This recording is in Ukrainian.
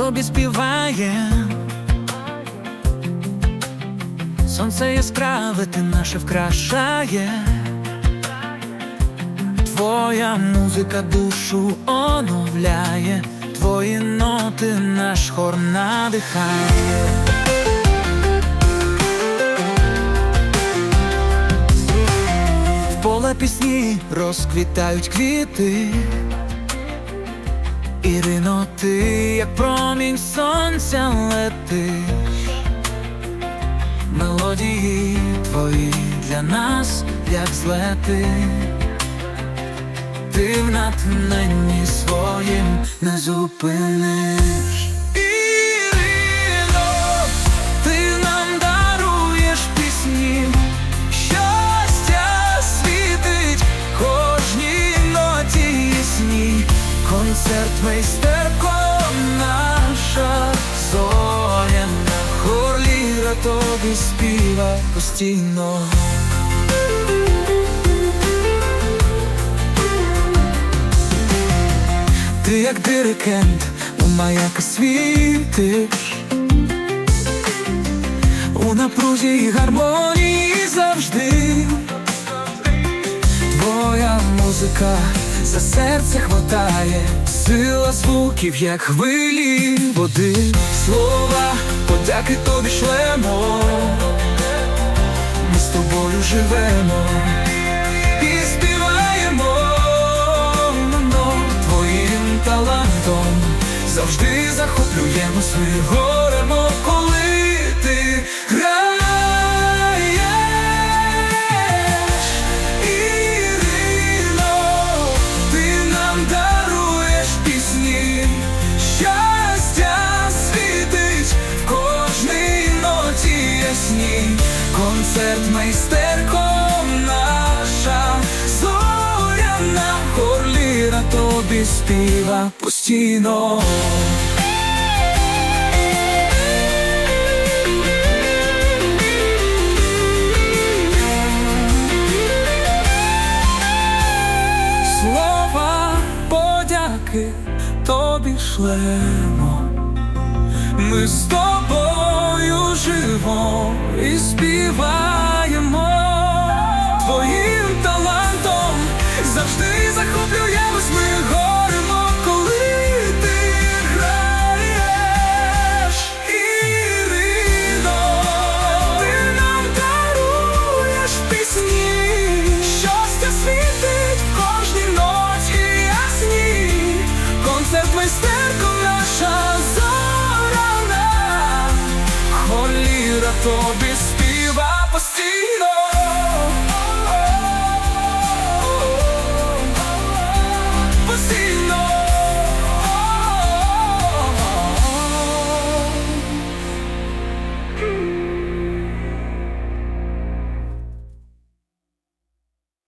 тобі співає. Сонце яскраве ти наше вкрашає. Твоя музика душу оновляє, твої ноти наш хор надихає. В поле пісні розквітають квіти. Ірино, ти як промінь сонця летиш. Мелодії твої для нас, як злети. Ти в натхненні своїм не зупиниш Концерт майстерком наша зоряна Хорліра тобі співа постійно. Ти як диригент у маяка світиш У напрузі і гармонії завжди. Твоя музика за серце хватає, сила звуків, як хвилі води, слова, подяки тобі шлемо, ми з тобою живемо і співаємо. Но твоїм талантом, завжди захоплюємось, ми горемо, ясній, концерт майстерком наша зоряна хорліра тобі співа постійно. Слова подяки тобі шлемо. Ми з тобою живемо і співаємо твоїм талантом завжди захоплюємось, ми коли ти граєш. Ірино, ти нам даруєш пісні, щастя світить кожній ноті ясній. Концерт майстерку for this